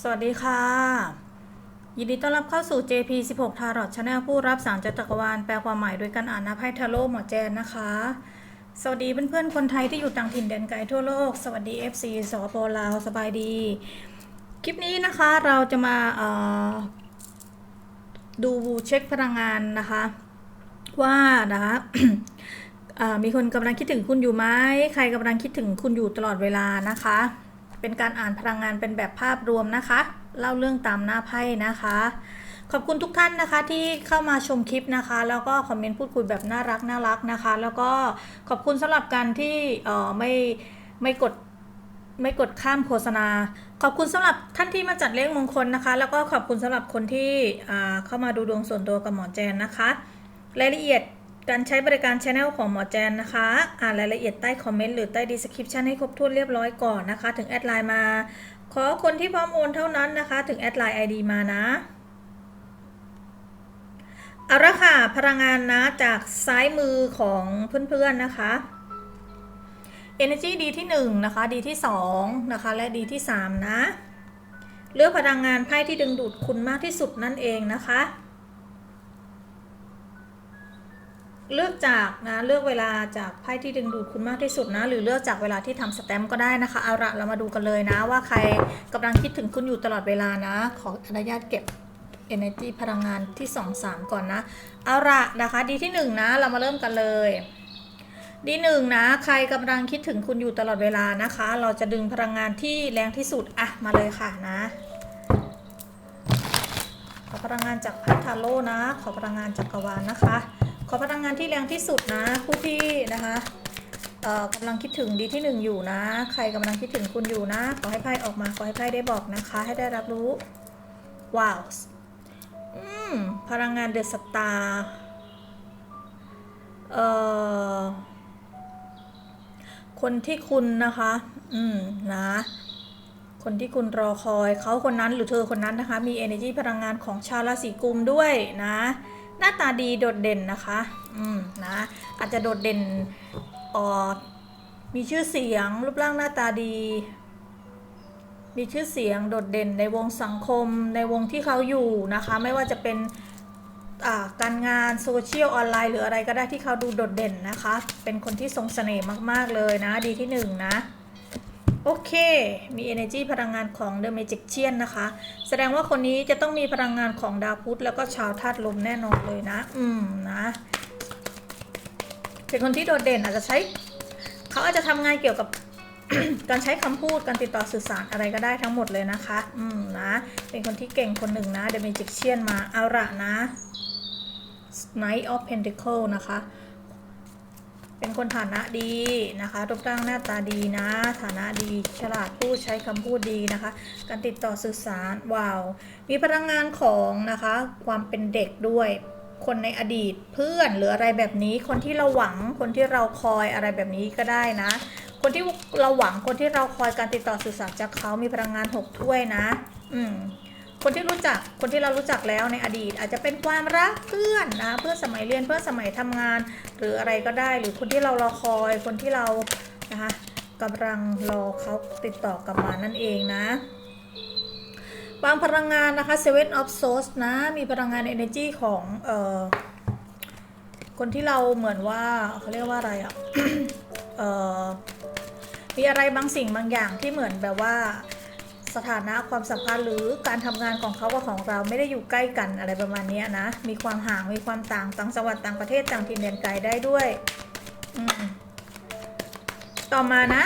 สวัสดีค่ะ ยินดีต้อนรับเข้าสู่ JP 16 Tarot Channel ผู้รับสารจักรวาลแปลความหมายโดยการอ่านนับไพ่ทาโร่หมอแจนนะคะ สวัสดีเพื่อนๆคนไทยที่อยู่ต่างถิ่นแดนไกลทั่วโลก สวัสดี FC สปปลาวสบายดี คลิปนี้นะคะเราจะมาดูเช็คพลังงานนะคะ ว่านะคะมีคนกำลังคิดถึงคุณอยู่ไหมใครกำลังคิดถึงคุณอยู่ตลอดเวลานะคะ เป็นการอ่านพลังงานเป็นแบบภาพรวมนะคะ เล่าเรื่องตามหน้าไพ่นะคะ ขอบคุณทุกท่านนะคะที่เข้ามาชมคลิปนะคะ แล้วก็คอมเมนต์พูดคุยแบบน่ารักน่ารักนะคะ แล้วก็ขอบคุณสำหรับการที่เอ่อไม่ไม่กดไม่กดข้ามโฆษณา ขอบคุณสำหรับท่านที่มาจัดเลขมงคลนะคะ แล้วก็ขอบคุณสำหรับคนที่อ่าเข้ามาดูดวงส่วนตัวกับหมอแจนนะคะ รายละเอียด การใช้บริการช anel ของหมอแจนนะคะ อ่านรายละเอียดใต้คอมเมนต์หรือใต้ description ให้ครบถ้วนเรียบร้อยก่อนนะคะ ถึงแอดไลน์มา ขอคนที่พร้อมโอนเท่านั้นนะคะ ถึงแอดไลน์ ID มานะเอาละค่ะ พลังงานนะจากซ้ายมือของเพื่อนๆนะคะ Energy ดีที่1นะคะดีที่2นะคะ และดีที่ 3 นะ เลือกพลังงานไพ่ที่ดึงดูดคุณมากที่สุดนั่นเองนะคะ เลือกจากนะเลือกเวลาจากไพ่ที่ดึงดูดคุณมากที่สุดนะ หรือเลือกจากเวลาที่ทำสแตมป์ก็ได้นะคะเอาละเรามาดูกันเลยนะ ว่าใครกำลังคิดถึงคุณอยู่ตลอดเวลานะ ขออนุญาตเก็บ energy พลังงานที่ 2 3 ก่อนนะเอาละนะคะ ดีที่ 1 นะ เรามาเริ่มกันเลย ดีหนึ่งนะ ใครกำลังคิดถึงคุณอยู่ตลอดเวลานะคะ เราจะดึงพลังงานที่แรงที่สุดอะมาเลยค่ะนะขอพลังงานจากพัทธาโลนะ ขอพลังงานจากกรวาลนะคะ อพลังงานที่แรงที่สุดนะ ผู้ที่นะคะกำลังคิดถึงดีที่หนึ่งอยู่นะ ใครกำลังคิดถึงคุณอยู่นะ ขอให้ไพ่ออกมา ขอให้ไพ่ได้บอกนะคะ ให้ได้รับรู้ ว้าวพลังงานเดอะสตาร์คนที่คุณนะคะ อืม นะ คนที่คุณรอคอยเขาคนนั้นหรือเธอคนนั้นนะคะ มี energy พลังงานของชาวราศีกุมด้วยนะ น้าตาดีโดดเด่นนะคะ อืมนะ อาจจะโดดเด่นออมีชื่อเสียง รูปร่างหน้าตาดี มีชื่อเสียงโดดเด่นในวงสังคมในวงที่เขาอยู่นะคะ ไม่ว่าจะเป็นอาการงานโซเชียลออนไลน์หรืออะไรก็ได้ที่เขาดูโดดเด่นนะคะ เป็นคนที่ทรงเสน่ห์มาก ๆ เลยนะ ดีที่หนึ่งนะ โอเค มี energy พลังงานของ The Magician นะคะ แสดงว่าคนนี้จะต้องมีพลังงานของดาวพุธแล้วก็ชาวธาตุลมแน่นอนเลยนะ อืมนะ เป็นคนที่โดดเด่นอาจจะใช้ เขาอาจจะทำงานเกี่ยวกับ การใช้คำพูด การติดต่อสื่อสารอะไรก็ได้ทั้งหมดเลยนะคะ อืมนะ เป็นคนที่เก่งคนหนึ่งนะ The Magician มาเอาละนะ Knight of Pentacle นะคะ เป็นคนฐานะดีนะคะรูปร่างหน้าตาดีนะ ฐานะดี ฉลาดพูดใช้คำพูดดีนะคะ การติดต่อสื่อสารว้าว มีพลังงานของนะคะ ความเป็นเด็กด้วย คนในอดีตเพื่อนหรืออะไรแบบนี้ คนที่เราหวัง คนที่เราคอยอะไรแบบนี้ก็ได้นะ คนที่เราหวัง คนที่เราคอยการติดต่อสื่อสารจากเขามีพลังงานหกถ้วยนะ อืม คนที่รู้จักคนที่เรารู้จักแล้วในอดีต อาจจะเป็นความรักเพื่อนนะเพื่อนสมัยเรียนเพื่อนสมัยทำงาน หรืออะไรก็ได้ หรือคนที่เรารอคอยคนที่เรานะคะกำลังรอเขาติดต่อกลับมานั่นเองนะบางพลังงานนะคะ Seven of Swords นะ มีพลังงาน energy ของเอ่อคนที่เราเหมือนว่าเขาเรียกว่าอะไรอะเอ่อมีอะไรบางสิ่งบางอย่างที่เหมือนแบบว่า สถานะความสัมพันธ์หรือการทำงานของเขากับของเราไม่ได้อยู่ใกล้กันอะไรประมาณนี้นะ มีความห่างมีความต่างต่างจังหวัดต่างประเทศต่างถิ่นแดนไกลได้ด้วยต่อมานะ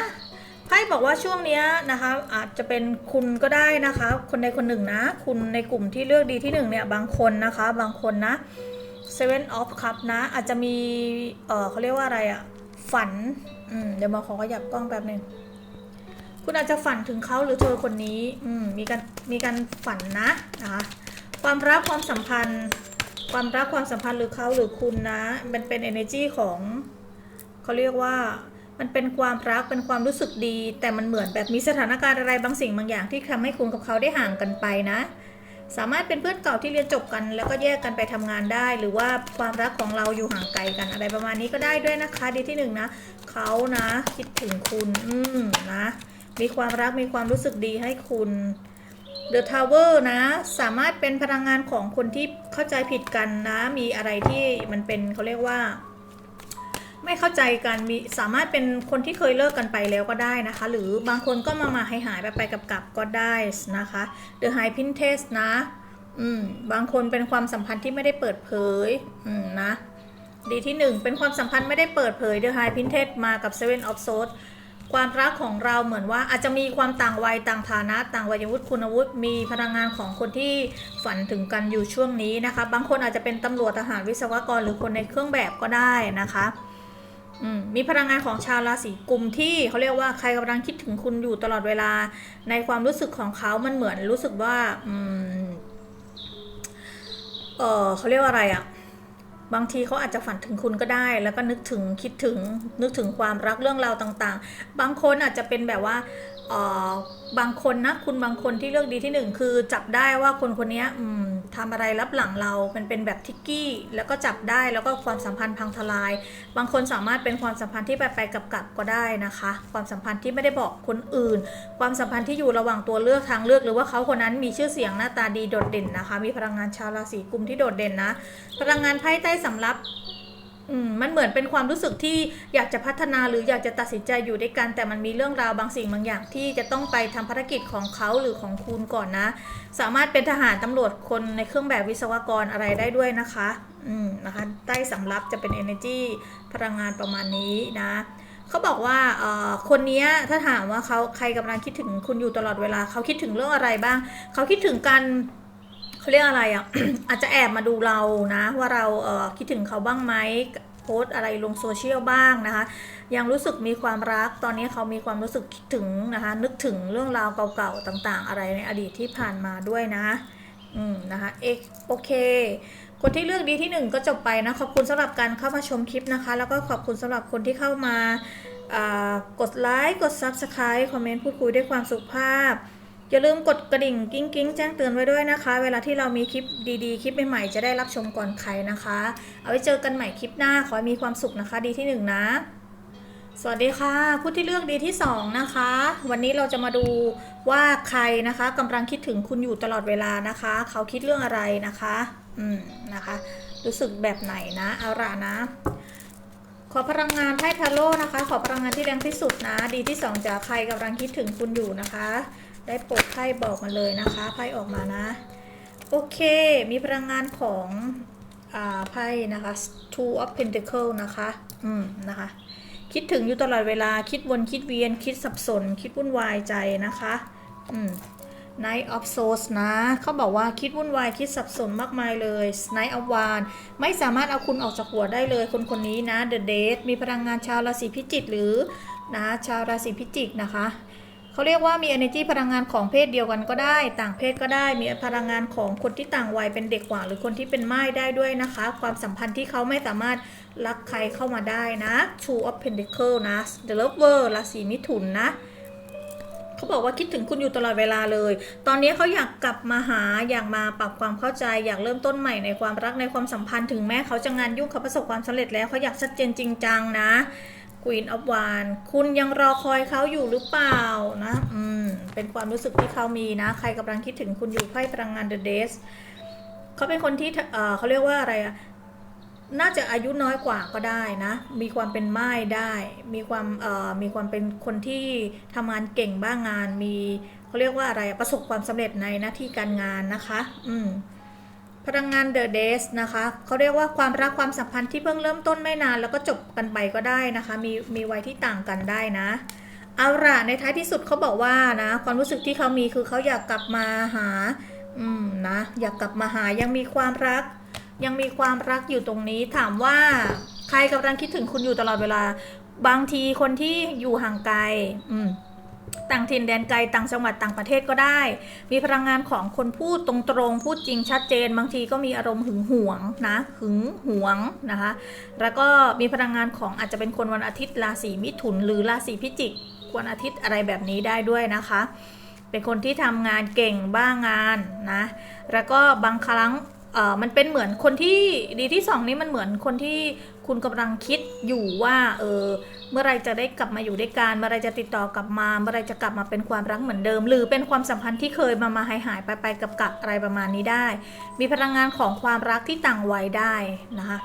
ไพ่บอกว่าช่วงนี้นะคะอาจจะเป็นคุณก็ได้นะคะ คนใดคนหนึ่งนะ คุณในกลุ่มที่เลือกดีที่หนึ่งเนี่ยบางคนนะคะ บางคนนะ Seven of Cup นะ อาจจะมีเออเขาเรียกว่าอะไรอะฝันเดี๋ยวมาขอขยับกล้องแป๊บหนึ่ง คุณอาจจะฝันถึงเขาหรือเธอคนนี้ อืม มีการ มีการฝันนะนะคะ ความรักความสัมพันธ์ ความรักความสัมพันธ์หรือเขาหรือคุณนะ มันเป็น energy ของเขาเรียกว่า มันเป็นความรัก เป็นความรู้สึกดี แต่มันเหมือนแบบมีสถานการณ์อะไรบางสิ่งบางอย่างที่ทำให้คุณกับเขาได้ห่างกันไปนะ สามารถเป็นเพื่อนเก่าที่เรียนจบกัน แล้วก็แยกกันไปทำงานได้ หรือว่าความรักของเราอยู่ห่างไกลกันอะไรประมาณนี้ก็ได้ด้วยนะคะ ดีที่หนึ่งนะ เขานะ คิดถึงคุณ อืมนะ มีความรักมีความรู้สึกดีให้คุณ The Tower นะ สามารถเป็นพลังงานของคนที่เข้าใจผิดกันนะ มีอะไรที่มันเป็นเขาเรียกว่า ไม่เข้าใจกันมีสามารถเป็นคนที่เคยเลิกกันไปแล้วก็ได้นะคะ หรือบางคนก็มามาหายหายไปไปกับกับก็ได้นะคะ The High Princess นะอืมบางคนเป็นความสัมพันธ์ที่ไม่ได้เปิดเผยอืมนะ ดีที่หนึ่งเป็นความสัมพันธ์ไม่ได้เปิดเผย The High Princess มากับ Seven of Swords ความรักของเราเหมือนว่าอาจจะมีความต่างวัยต่างฐานะต่างวัยวุฒิคุณวุฒิมีพลังงานของคนที่ฝันถึงกันอยู่ช่วงนี้นะคะ บางคนอาจจะเป็นตำรวจทหารวิศวกรหรือคนในเครื่องแบบก็ได้นะคะมีพลังงานของชาวราศีกุมที่เขาเรียกว่าใครกำลังคิดถึงคุณอยู่ตลอดเวลาในความรู้สึกของเขามันเหมือนรู้สึกว่าอเออเขาเรียกว่าอะไรอะ บางทีเขาอาจจะฝันถึงคุณก็ได้ แล้วก็นึกถึงคิดถึงนึกถึงความรักเรื่องราวต่าง ๆ บางคนอาจจะเป็นแบบว่า บางคนนะคุณบางคนที่เลือกดีที่หนึ่งคือจับได้ว่าคนคนนี้ทำอะไรรับหลังเราเป็นเป็นแบบทิกกี้แล้วก็จับได้แล้วก็ความสัมพันธ์พังทลาย บางคนสามารถเป็นความสัมพันธ์ที่ไปไปกับกับก็ได้นะคะ ความสัมพันธ์ที่ไม่ได้บอกคนอื่น ความสัมพันธ์ที่อยู่ระหว่างตัวเลือกทางเลือก หรือว่าเขาคนนั้นมีชื่อเสียงหน้าตาดีโดดเด่นนะคะ มีพลังงานชาวราศีกุมที่โดดเด่นนะ พลังงานไพ่ใต้สำรับ มมันเหมือนเป็นความรู้สึกที่อยากจะพัฒนาหรืออยากจะตัดสินใจอยู่ด้วยกัน แต่มันมีเรื่องราวบางสิ่งบางอย่างที่จะต้องไปทำภารกิจของเขาหรือของคุณก่อนนะ สามารถเป็นทหารตำรวจคนในเครื่องแบบวิศวกรอะไรได้ด้วยนะคะ อืมนะคะ ใต้สำรับจะเป็น energy พลังงานประมาณนี้นะเขาบอกว่าเอ่อคนนี้ถ้าถามว่าเขาใครกำลังคิดถึงคุณอยู่ตลอดเวลาเขาคิดถึงเรื่องอะไรบ้าง เขาคิดถึงการ เขาเรียกอะไรอะ อาจจะแอบมาดูเรานะ ว่าเราเออคิดถึงเขาบ้างไหมโพสอะไรลงโซเชียลบ้างนะคะ ยังรู้สึกมีความรักตอนนี้เขามีความรู้สึกคิดถึงนะคะ นึกถึงเรื่องราวเก่าๆต่างๆ อะไรในอดีตที่ผ่านมาด้วยนะอืมนะคะเอกโอเค คนที่เลือกดีที่หนึ่งก็จบไปนะ ขอบคุณสำหรับการเข้ามาชมคลิปนะคะ แล้วก็ขอบคุณสำหรับคนที่เข้ามาอ่ากดไลค์กด Subscribe คอมเมนต์พูดคุยด้วยความสุภาพ อย่าลืมกดกระดิ่งกิ้งกิ้งแจ้งเตือนไว้ด้วยนะคะ เวลาที่เรามีคลิปดีๆ คลิปใหม่ๆ จะได้รับชมก่อนใครนะคะ เอาไว้เจอกันใหม่คลิปหน้า ขอให้มีความสุขนะคะ ดีที่หนึ่งนะ สวัสดีค่ะ ผู้ที่เลือกดีที่สองนะคะ วันนี้เราจะมาดูว่าใครนะคะกำลังคิดถึงคุณอยู่ตลอดเวลานะคะ เขาคิดเรื่องอะไรนะคะ อืมนะคะ รู้สึกแบบไหนนะเอาละนะ ขอพลังงานไพ่ทาโร่นะคะ ขอพลังงานที่แรงที่สุดนะ ดีที่สองจากใครกำลังคิดถึงคุณอยู่นะคะ ได้โปรดไพ่บอกมาเลยนะคะ ไพ่ออกมานะ โอเค มีพลังงานของอไพ่นะคะ two of pentacle นะคะ อืม นะคะ คิดถึงอยู่ตลอดเวลา คิดวน คิดเวียน คิดสับสน คิดวุ่นวายใจนะคะ อืม Night of Souls นะ เขาบอกว่าคิดวุ่นวาย คิดสับสนมากมายเลย Night of Wand ไม่สามารถเอาคุณออกจากหัวได้เลย คนคนนี้นะ The Date มีพลังงานชาวราศีพิจิกหรือนะชาวราศีพิจิกนะคะ เขาเรียกว่ามี energy พลังงานของเพศเดียวกันก็ได้ ต่างเพศก็ได้ มีพลังงานของคนที่ต่างวัยเป็นเด็กกว่า หรือคนที่เป็นไม่ายได้ด้วยนะคะ ความสัมพันธ์ที่เขาไม่สามารถรักใครเข้ามาได้นะ Two of Pentacle นะ The Lover ราศีมิถุนนะเขาบอกว่าคิดถึงคุณอยู่ตลอดเวลาเลย ตอนนี้เขาอยากกลับมาหา อยากมาปรับความเข้าใจ อยากเริ่มต้นใหม่ในความรักในความสัมพันธ์ ถึงแม้เขาจะงานยุ่งเขาประสบความสำเร็จแล้วเขาอยากชัดเจนจริงจังนะ Queen of w a n คุณยังรอคอยเขาอยู่หรือเปล่านะ อืม เป็นความรู้สึกที่เขามีนะ ใครกำลังคิดถึงคุณอยู่ไพ่พลังงาน The Days เขาเป็นคนที่เอ่อเขาเรียกว่าอะไรอะน่าจะอายุน้อยกว่าก็ได้นะ มีความเป็นไม้ได้ มีความเอ่อมีความเป็นคนที่ทำงานเก่งบ้างงาน มีเขาเรียกว่าอะไร ประสบความสำเร็จในหน้าที่การงานนะคะ อืม พลังงาน The Days นะคะเขาเรียกว่าความรักความสัมพันธ์ที่เพิ่งเริ่มต้นไม่นาน แล้วก็จบกันไปก็ได้นะคะ มีมีวัยที่ต่างกันได้นะเอาละในท้ายที่สุดเขาบอกว่านะความรู้สึกที่เขามีคือเขาอยากกลับมาหาอืมนะอยากกลับมาหายังมีความรัก ยังมีความรักอยู่ตรงนี้ ถามว่าใครกำลังคิดถึงคุณอยู่ตลอดเวลา บางทีคนที่อยู่ห่างไกล อืม ต่างถิ่นแดนไกลต่างจังหวัดต่างประเทศก็ได้ มีพลังงานของคนพูดตรงๆ พูดจริงชัดเจน บางทีก็มีอารมณ์หึงหวงนะหึงหวงนะคะ แล้วก็มีพลังงานของอาจจะเป็นคนวันอาทิตย์ราศีมิถุน หรือราศีพิจิกวันอาทิตย์อะไรแบบนี้ได้ด้วยนะคะ เป็นคนที่ทำงานเก่งบ้างงานนะ แล้วก็บางครั้ง เออมันเป็นเหมือนคนที่ดีที่สองนี้มันเหมือนคนที่คุณกำลังคิดอยู่ว่าเออเมื่อไรจะได้กลับมาอยู่ด้วยกันเมื่อไรจะติดต่อกลับมา เมื่อไรจะกลับมาเป็นความรักเหมือนเดิม หรือเป็นความสัมพันธ์ที่เคยมามาหายหายไปไปกับกับอะไรประมาณนี้ได้ มีพลังงานของความรักที่ต่างวัยได้นะคะ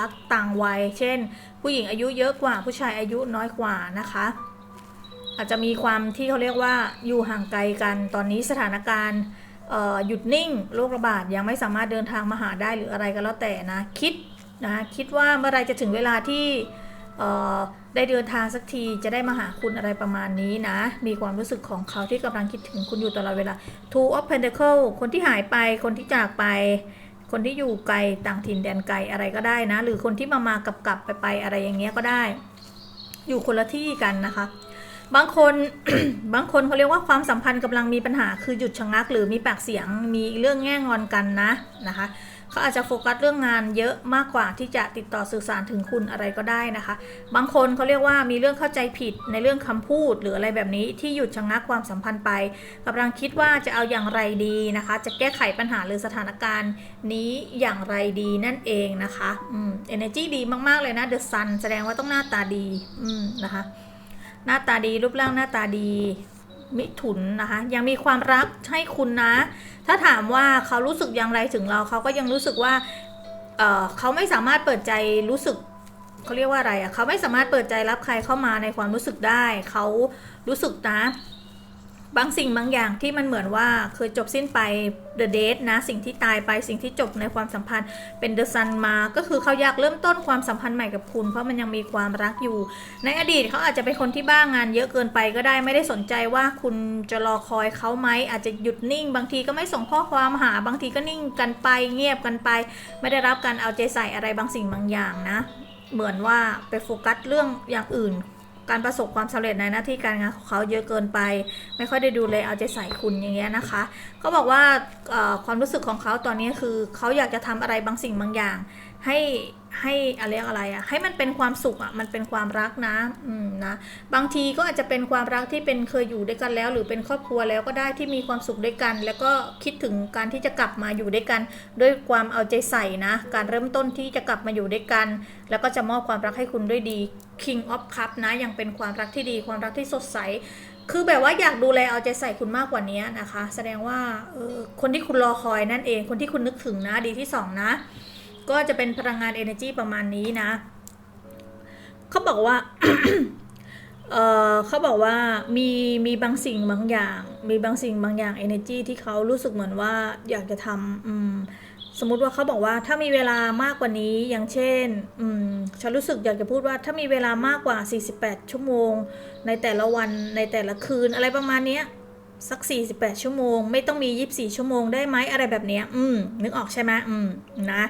รักต่างวัย เช่น ผู้หญิงอายุเยอะกว่าผู้ชายอายุน้อยกว่านะคะอาจจะมีความที่เขาเรียกว่าอยู่ห่างไกลกันตอนนี้สถานการณ์ หยุดนิ่งโรคระบาดยังไม่สามารถเดินทางมาหาได้หรืออะไรก็แล้วแต่นะคิดนะคิดว่าเมื่อไรจะถึงเวลาที่ได้เดินทางสักทีจะได้มาหาคุณอะไรประมาณนี้นะ มีความรู้สึกของเขาที่กำลังคิดถึงคุณอยู่ตลอดเวลา Two of Pentacle คนที่หายไปคนที่จากไป คนที่อยู่ไกลต่างถิ่นแดนไกลอะไรก็ได้นะ หรือคนที่มามากับกลับไปไปอะไรอย่างเงี้ยก็ได้ อยู่คนละที่กันนะคะ บางคน บางคนเขาเรียกว่าความสัมพันธ์กำลังมีปัญหาคือหยุดชะงัก หรือมีปากเสียงมีเรื่องแง่งอนกันนะนะคะเขาอาจจะโฟกัสเรื่องงานเยอะมากกว่าที่จะติดต่อสื่อสารถึงคุณอะไรก็ได้นะคะ บางคนเขาเรียกว่ามีเรื่องเข้าใจผิดในเรื่องคำพูด หรืออะไรแบบนี้ที่หยุดชะงักความสัมพันธ์ไปกำลังคิดว่าจะเอาอย่างไรดีนะคะ จะแก้ไขปัญหาหรือสถานการณ์นี้อย่างไรดีนั่นเองนะคะอืม energy ดีมากๆเลยนะ the sun แสดงว่าต้องหน้าตาดีอืมนะคะ หน้าตาดีรูปร่างหน้าตาดี มิถุนนะคะ ยังมีความรักให้คุณนะ ถ้าถามว่าเขารู้สึกอย่างไรถึงเราเขาก็ยังรู้สึกว่าเเขาไม่สามารถเปิดใจรู้สึกเขาเรียกว่าอะไรอะ่ะเขาไม่สามารถเปิดใจรับใครเข้ามาในความรู้สึกได้ เขารู้สึกนะ บางสิ่งบางอย่างที่มันเหมือนว่าเคยจบสิ้นไป the date นะ สิ่งที่ตายไปสิ่งที่จบในความสัมพันธ์เป็น the sun มา ก็คือเขาอยากเริ่มต้นความสัมพันธ์ใหม่กับคุณ เพราะมันยังมีความรักอยู่ ในอดีตเขาอาจจะเป็นคนที่บ้างงานเยอะเกินไปก็ได้ไม่ได้สนใจว่าคุณจะรอคอยเขาไหมอาจจะหยุดนิ่ง บางทีก็ไม่ส่งข้อความหา บางทีก็นิ่งกันไปเงียบกันไป ไม่ได้รับการเอาใจใส่อะไรบางสิ่งบางอย่างนะ เหมือนว่าไปโฟกัสเรื่องอย่างอื่น การประสบความสำเร็จในหน้าที่การงานของเขาเยอะเกินไป ไม่ค่อยได้ดูเลยเอาใจใส่คุณอย่างเงี้ยนะคะเขาบอกว่าความรู้สึกของเขาตอนนี้คือเขาอยากจะทำอะไรบางสิ่งบางอย่างให้ให้อะไรอะไรอะให้มันเป็นความสุขอะมันเป็นความรักนะอืมนะบางทีก็อาจจะเป็นความรักที่เป็นเคยอยู่ด้วยกันแล้ว หรือเป็นครอบครัวแล้วก็ได้ที่มีความสุขด้วยกัน แล้วก็คิดถึงการที่จะกลับมาอยู่ด้วยกัน ด้วยความเอาใจใส่นะ การเริ่มต้นที่จะกลับมาอยู่ด้วยกัน แล้วก็จะมอบความรักให้คุณด้วยดี King of Cup นะยังเป็นความรักที่ดีความรักที่สดใสคือแบบว่าอยากดูแลเอาใจใส่คุณมากกว่านี้นะคะ แสดงว่าออคนที่คุณรอคอยนั่นเอง คนที่คุณนึกถึงนะดีที่สองนะ ก็จะเป็นพลังงาน energy ประมาณนี้นะ เขาบอกว่า เออเขาบอกว่ามีมีบางสิ่งบางอย่าง มีบางสิ่งบางอย่าง energy ที่เขารู้สึกเหมือนว่าอยากจะทำอืมสมมติว่าเขาบอกว่าถ้ามีเวลามากกว่านี้อย่างเช่นอืมฉันรู้สึกอยากจะพูดว่าถ้ามีเวลามากกว่า 48 ชั่วโมง ในแต่ละวันในแต่ละคืนอะไรประมาณเนี้ย สัก 48 ชั่วโมง ไม่ต้องมี 24 ชั่วโมงได้ไหมอะไรแบบเนี้ยอืม นึกออกใช่ไหมอืมนะ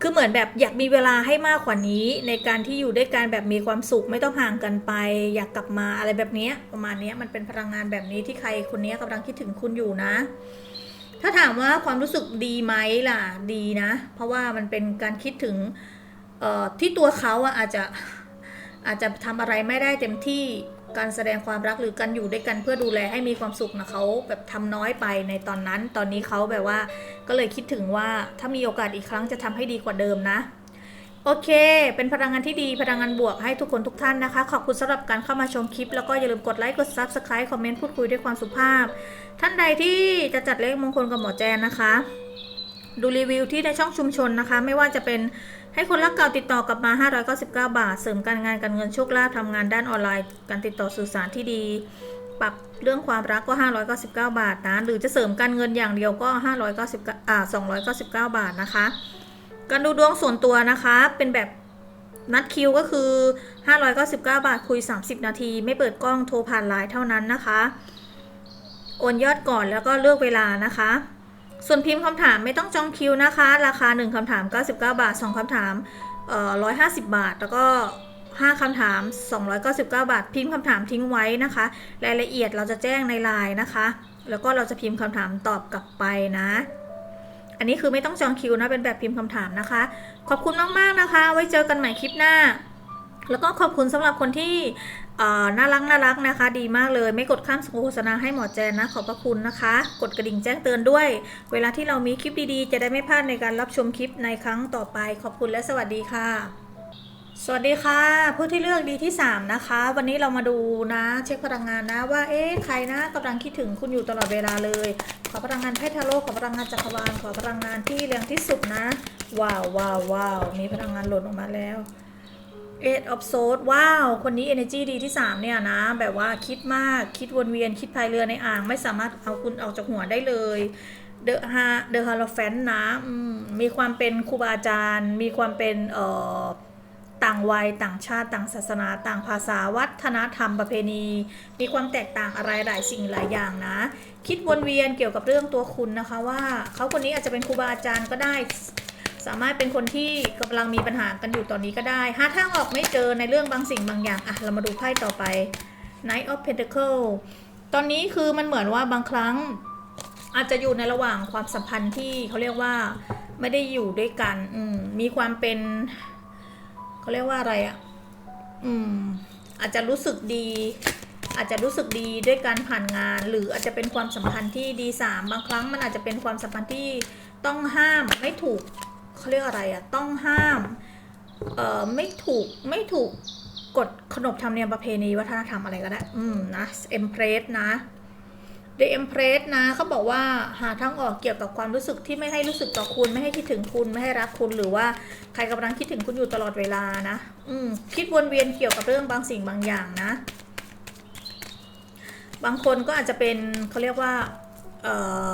คือเหมือนแบบอยากมีเวลาให้มากกว่านี้ ในการที่อยู่ด้วยกันแบบมีความสุขไม่ต้องห่างกันไป อยากกลับมาอะไรแบบนี้ประมาณนี้มันเป็นพลังงานแบบนี้ที่ใครคนนี้กำลังคิดถึงคุณอยู่นะ ถ้าถามว่าความรู้สึกดีไหมล่ะดีนะ เพราะว่ามันเป็นการคิดถึงเอ่อที่ตัวเขาอะอาจจะอาจจะทำอะไรไม่ได้เต็มที่ การแสดงความรักหรือการอยู่ด้วยกันเพื่อดูแลให้มีความสุขนะเขาแบบทำน้อยไปในตอนนั้น ตอนนี้เขาแบบว่าก็เลยคิดถึงว่าถ้ามีโอกาสอีกครั้งจะทำให้ดีกว่าเดิมนะ โอเค เป็นพลังงานที่ดีพลังงานบวกให้ทุกคนทุกท่านนะคะ ขอบคุณสำหรับการเข้ามาชมคลิป แล้วก็อย่าลืมกดไลค์กด Subscribe คอมเมนต์พูดคุยด้วยความสุภาพ ท่านใดที่จะจัดเลขมงคลกับหมอแจนนะคะ ดูรีวิวที่ในช่องชุมชนนะคะ ไม่ว่าจะเป็น ให้คนรักเก่าติดต่อกลับมา 599 บาท เสริมการงานการเงินโชคลาภทำงานด้านออนไลน์ การติดต่อสื่อสารที่ดี ปรับเรื่องความรักก็ 599 บาทนะ หรือจะเสริมการเงินอย่างเดียวก็ 599อ่า299 บาทนะคะ การดูดวงส่วนตัวนะคะ เป็นแบบนัดคิวก็คือ 599 บาทคุย 30 นาที ไม่เปิดกล้องโทรผ่านไลน์เท่านั้นนะคะ โอนยอดก่อนแล้วก็เลือกเวลานะคะ ส่วนพิมพ์คำถามไม่ต้องจองคิวนะคะ ราคา 1คำถาม 99 บาท 2คำถามเอ่อ150 บาท แล้วก็ 5คำถาม 299 บาท พิมพ์คำถามทิ้งไว้นะคะ รายละเอียดเราจะแจ้งในไลน์นะคะ แล้วก็เราจะพิมพ์คำถามตอบกลับไปนะ อันนี้คือไม่ต้องจองคิวนะ เป็นแบบพิมพ์คำถามนะคะ ขอบคุณมาก ๆ นะคะ ไว้เจอกันใหม่คลิปหน้า แล้วก็ขอบคุณสำหรับคนที่ น่ารักน่ารักนะคะ ดีมากเลย ไม่กดข้ามโฆษณาให้หมอแจนนะ ขอบพระคุณนะคะ กดกระดิ่งแจ้งเตือนด้วย เวลาที่เรามีคลิปดีๆ จะได้ไม่พลาดในการรับชมคลิปในครั้งต่อไป ขอบคุณและสวัสดีค่ะ สวัสดีค่ะ ผู้ที่เลือกดีที่ 3 นะคะ วันนี้เรามาดูนะ เช็คพลังงานนะว่าเอ๊ะใครนะกำลังคิดถึงคุณอยู่ตลอดเวลาเลย ขอพลังงานไพ่ทาโร่ขอพลังงานจักรวาลขอพลังงานที่แรงที่สุดนะว้าวว้าวว้าวมีพลังงานหล่นออกมาแล้ว Eight of Swords ว้าว คนนี้ energy ดีที่ 3 เนี่ยนะ แบบว่าคิดมาก คิดวนเวียน คิดพายเรือในอ่าง ไม่สามารถเอาคุณออกจากหัวได้เลย The Ha The h a r o p h a n นะมมีความเป็นครูบาอาจารย์ มีความเป็นเอ่อต่างวัยต่างชาติต่างศาสนา ต่างภาษาวัฒนธรรมประเพณี มีความแตกต่างอะไรหลายสิ่งหลายอย่างนะ คิดวนเวียนเกี่ยวกับเรื่องตัวคุณนะคะว่าเขาคนนี้อาจจะเป็นครูบาอาจารย์ก็ได้ สามารถเป็นคนที่กำลังมีปัญหากันอยู่ตอนนี้ก็ได้หาทางออกไม่เจอในเรื่องบางสิ่งบางอย่างอะเรามาดูไพ่ต่อไป Knight of Pentacle ตอนนี้คือมันเหมือนว่าบางครั้ง อาจจะอยู่ในระหว่างความสัมพันธ์ที่เขาเรียกว่าไม่ได้อยู่ด้วยกัน อืมมีความเป็นเขาเรียกว่าอะไรอะ อืม อาจจะรู้สึกดี อาจจะรู้สึกดีด้วยการผ่านงาน หรืออาจจะเป็นความสัมพันธ์ที่ดีสามบางครั้งมันอาจจะเป็นความสัมพันธ์ที่ต้องห้ามไม่ถูก เขาเรียกอะไรอะต้องห้ามเอ่อไม่ถูกไม่ถูกกฎขนบธรรมเนียมประเพณีวัฒนธรรมอะไรก็ได้ อืมนะเอ็มเพรสนะ The Empress นะเขาบอกว่าหาทางออกเกี่ยวกับความรู้สึกที่ไม่ให้รู้สึกต่อคุณไม่ให้คิดถึงคุณไม่ให้รักคุณหรือว่าใครกำลังคิดถึงคุณอยู่ตลอดเวลานะ อืมคิดวนเวียนเกี่ยวกับเรื่องบางสิ่งบางอย่างนะ บางคนก็อาจจะเป็นเขาเรียกว่า เออ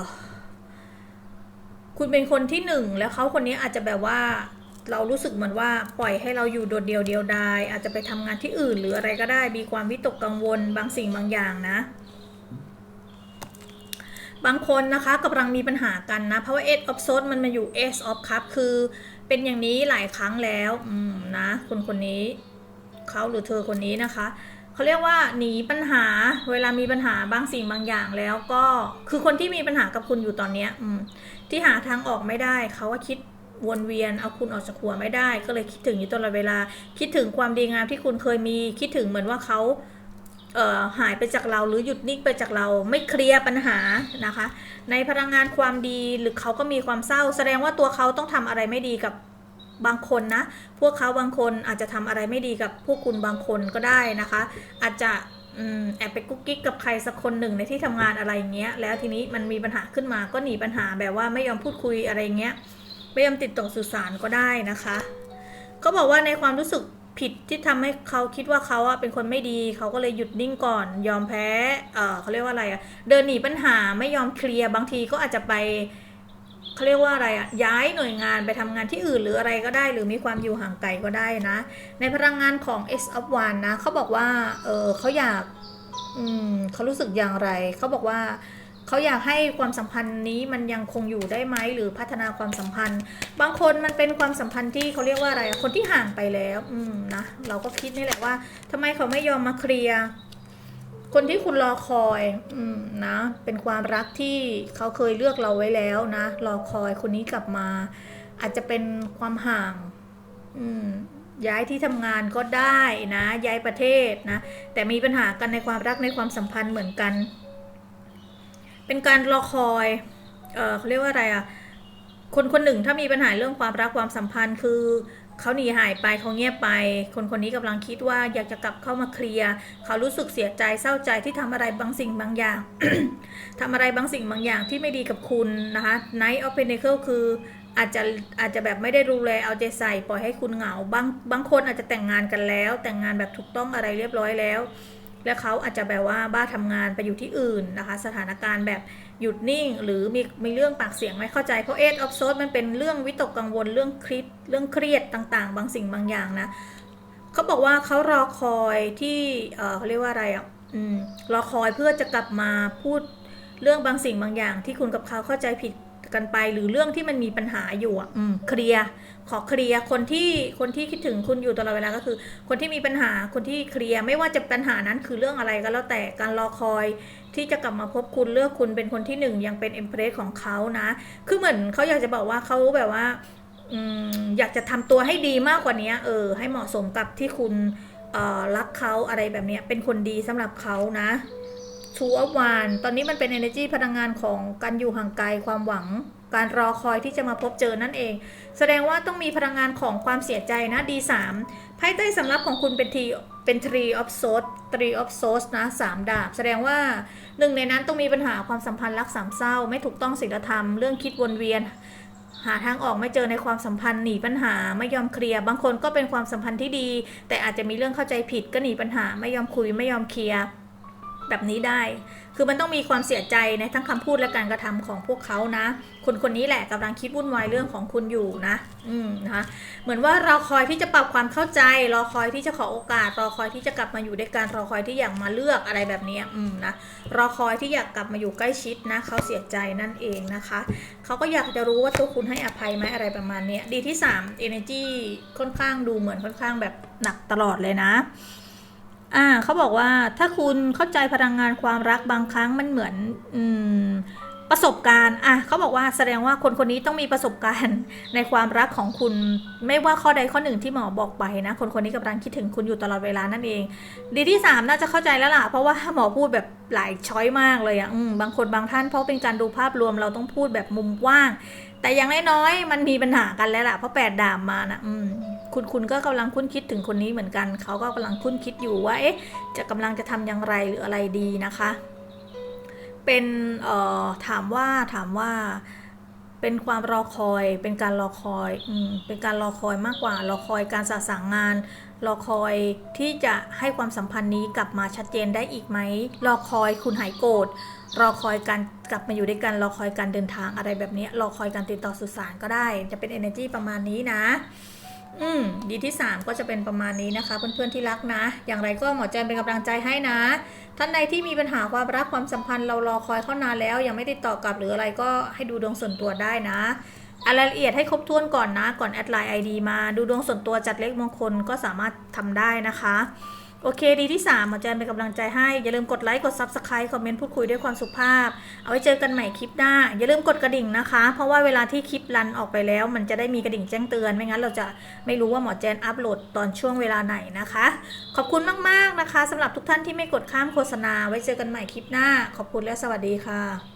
คุณเป็นคนที่หนึ่งแล้วเขาคนนี้อาจจะแบบว่าเรารู้สึกเหมือนว่าปล่อยให้เราอยู่โดดเดียวเดียวดายอาจจะไปทำงานที่อื่นหรืออะไรก็ได้ มีความวิตกกังวลบางสิ่งบางอย่างนะ บางคนนะคะกำลังมีปัญหากันนะ เพราะว่า Ace of s w o r d มันมาอยู่ Ace of Cup คือเป็นอย่างนี้หลายครั้งแล้ว อืมนะคนคนนี้เขาหรือเธอคนนี้นะคะ เขาเรียกว่าหนีปัญหา เวลามีปัญหาบางสิ่งบางอย่างแล้วก็คือคนที่มีปัญหากับคุณอยู่ตอนเนี้ยอืมที่หาทางออกไม่ได้เขาว่าคิดวนเวียนเอาคุณออกจากหัวไม่ได้ ก็เลยคิดถึงอยู่ตลอดเวลา คิดถึงความดีงามที่คุณเคยมี คิดถึงเหมือนว่าเขาเอ่อหายไปจากเราหรือหยุดนิ่งไปจากเราไม่เคลียร์ปัญหานะคะ ในพลังงานความดีหรือเขาก็มีความเศร้า แสดงว่าตัวเขาต้องทำอะไรไม่ดีกับ บางคนนะ พวกเขาบางคนอาจจะทำอะไรไม่ดีกับพวกคุณบางคนก็ได้นะคะ อาจจะอแอบไปกุ๊กกิ๊กกับใครสักคนหนึ่งในที่ทำงานอะไรเงี้ย แล้วทีนี้มันมีปัญหาขึ้นมาก็หนีปัญหาแบบว่าไม่ยอมพูดคุยอะไรเงี้ย ไม่ยอมติดต่อสื่อสารก็ได้นะคะเขาบอกว่าในความรู้สึกผิดที่ทำให้เขาคิดว่าเขาอะเป็นคนไม่ดี เขาก็เลยหยุดนิ่งก่อน ยอมแพ้ เออเขาเรียกว่าอะไรอะเดินหนีปัญหาไม่ยอมเคลียร์บางทีก็อาจจะไป เขาเรียกว่าอะไรอะย้ายหน่วยงานไปทำงานที่อื่นหรืออะไรก็ได้ หรือมีความอยู่ห่างไกลก็ได้นะ ในพลังงานของ S of One นะเขาบอกว่าเออเขาอยากอืมเขารู้สึกอย่างไรเขาบอกว่าเขาอยากให้ความสัมพันธ์นี้มันยังคงอยู่ได้ไหมหรือพัฒนาความสัมพันธ์ บางคนมันเป็นความสัมพันธ์ที่เขาเรียกว่าอะไรคนที่ห่างไปแล้ว อืมนะเราก็คิดนี่แหละว่าทำไมเขาไม่ยอมมาเคลียร์ คนที่คุณรอคอย อืมนะ เป็นความรักที่เขาเคยเลือกเราไว้แล้วนะ รอคอยคนนี้กลับมา อาจจะเป็นความห่าง อืมย้ายที่ทำงานก็ได้นะ ย้ายประเทศนะ แต่มีปัญหากันในความรักในความสัมพันธ์เหมือนกัน เป็นการรอคอย เออเขาเรียกว่าอะไรอะคนคนหนึ่งถ้ามีปัญหาเรื่องความรักความสัมพันธ์คือ เขาหนีหายไปเขาเงียบไป คนคนนี้กำลังคิดว่าอยากจะกลับเข้ามาเคลียร์เขารู้สึกเสียใจเศร้าใจที่ทำอะไรบางสิ่งบางอย่างทำอะไรบางสิ่งบางอย่างที่ไม่ดีกับคุณนะคะ Night of Pentacle คืออาจจะอาจจะแบบไม่ได้ดูแลเอาใจใส่ปล่อยให้คุณเหงาบางบางคนอาจจะแต่งงานกันแล้ว แต่งงานแบบถูกต้องอะไรเรียบร้อยแล้ว แล้วเขาอาจจะแบบว่าบ้าทำงานไปอยู่ที่อื่นนะคะ สถานการณ์แบบ หยุดนิ่ง หรือมีมีเรื่องปากเสียงไม่เข้าใจ เพราะเอทออฟโซดมันเป็นเรื่องวิตกกังวลเรื่องคลิปเรื่องเครียดต่างๆ บางสิ่งบางอย่างนะเขาบอกว่าเขารอคอยที่เออเขาเรียกว่าอะไรอะอืมรอคอยเพื่อจะกลับมาพูดเรื่องบางสิ่งบางอย่าง ที่คุณกับเขาเข้าใจผิดกันไป หรือเรื่องที่มันมีปัญหาอยู่อะอืมเคลียร์ ขอเคลียร์คนที่คนที่คิดถึงคุณอยู่ตลอดเวลาก็คือ คนที่มีปัญหาคนที่เคลียร์ไม่ว่าจะปัญหานั้นคือเรื่องอะไรก็แล้วแต่การรอคอยที่จะกลับมาพบคุณเลือกคุณเป็นคนที่หนึ่งยังเป็นเอ็มเพรสของเขานะ คือเหมือนเขาอยากจะบอกว่าเขาแบบว่าอยากจะทำตัวให้ดีมากกว่านี้เออให้เหมาะสมกับที่คุณรักเขาอะไรแบบนี้เป็นคนดีสำหรับเขานะชูอวานตอนนี้มันเป็น energy พลังงานของการอยู่ห่างไกลความหวัง การรอคอยที่จะมาพบเจอนั่นเอง แสดงว่าต้องมีพลังงานของความเสียใจนะ D3 ไพ่ใต้สำรับของคุณเป็นทีเป็น Tree of Swords Tree of Swords นะสามดาบ แสดงว่าหนึ่งในนั้นต้องมีปัญหาความสัมพันธ์รักสามเศร้า ไม่ถูกต้องศีลธรรม เรื่องคิดวนเวียน หาทางออกไม่เจอในความสัมพันธ์หนีปัญหาไม่ยอมเคลียร์บางคนก็เป็นความสัมพันธ์ที่ดี แต่อาจจะมีเรื่องเข้าใจผิดก็หนีปัญหาไม่ยอมคุยไม่ยอมเคลียร์ แบบนี้ได้ คือมันต้องมีความเสียใจในทั้งคำพูดและการกระทำของพวกเขานะ คนคนนี้แหละกำลังคิดวุ่นวายเรื่องของคุณอยู่นะ อืมนะคะ เหมือนว่าเราคอยที่จะปรับความเข้าใจ รอคอยที่จะขอโอกาส รอคอยที่จะกลับมาอยู่ด้วยกัน รอคอยที่อยากมาเลือกอะไรแบบนี้ อืมนะ รอคอยที่อยากกลับมาอยู่ใกล้ชิดนะ เขาเสียใจนั่นเองนะคะ เขาก็อยากจะรู้ว่าตัวคุณให้อภัยไหมอะไรประมาณนี้ ดีที่3 energy ค่อนข้างดูเหมือนค่อนข้างแบบหนักตลอดเลยนะ อ่าเขาบอกว่าถ้าคุณเข้าใจพลังงานความรักบางครั้งมันเหมือนอืมประสบการณ์อะเขาบอกว่าแสดงว่าคนคนนี้ต้องมีประสบการณ์ในความรักของคุณ ไม่ว่าข้อใดข้อหนึ่งที่หมอบอกไปนะ คนคนนี้กำลังคิดถึงคุณอยู่ตลอดเวลานั่นเอง ดีที่ 3 น่าจะเข้าใจแล้วล่ะ เพราะว่าหมอพูดแบบหลายช้อยมากเลยอะอบางคนบางท่านเพราะเป็นการดูภาพรวมเราต้องพูดแบบมุมกว้าง แต่อย่างน้อยๆมันมีปัญหากันแล้วล่ะเพราะแปดดามมานะอืม คุณคุณก็กำลังคุ้นคิดถึงคนนี้เหมือนกัน เขาก็กำลังคุ้นคิดอยู่ว่าเอ๊ะจะกำลังจะทำอย่างไรหรืออะไรดีนะคะ เป็นเอ่อถามว่าถามว่าเป็นความรอคอย เป็นการรอคอยอืมเป็นการรอคอยมากกว่ารอคอยการสะสางงาน รอคอยที่จะให้ความสัมพันธ์นี้กลับมาชัดเจนได้อีกไหมรอคอยคุณหายโกรธรอคอยการกลับมาอยู่ด้วยกันรอคอยการเดินทางอะไรแบบนี้รอคอยการติดต่อสื่อสารก็ได้ จะเป็น energy ประมาณนี้นะ อืมดีที่ 3 ก็จะเป็นประมาณนี้นะคะ เพื่อนๆที่รักนะ อย่างไรก็หมอแจมเป็นกำลังใจให้นะ ท่านใดที่มีปัญหาความรักความสัมพันธ์เรารอคอยเข้านานแล้ว ยังไม่ติดต่อกลับหรืออะไรก็ให้ดูดวงส่วนตัวได้นะอะรายละเอียดให้ครบถ้วนก่อนนะ ก่อนแอดไลน์ไอดีมา ดูดวงส่วนตัวจัดเลขมงคลก็สามารถทำได้นะคะ โอเคดีที่3หมอแจนเป็นกำลังใจให้ อย่าลืมกดไลค์ กด Subscribe คอมเมนต์พูดคุยด้วยความสุภาพ เอาไว้เจอกันใหม่คลิปหน้า อย่าลืมกดกระดิ่งนะคะ เพราะว่าเวลาที่คลิปรันออกไปแล้ว มันจะได้มีกระดิ่งแจ้งเตือน ไม่งั้นเราจะไม่รู้ว่าหมอแจนอัปโหลดตอนช่วงเวลาไหนนะคะ ขอบคุณมากๆนะคะสำหรับทุกท่านที่ไม่กดข้ามโฆษณา ไว้เจอกันใหม่คลิปหน้า ขอบคุณและสวัสดีค่ะ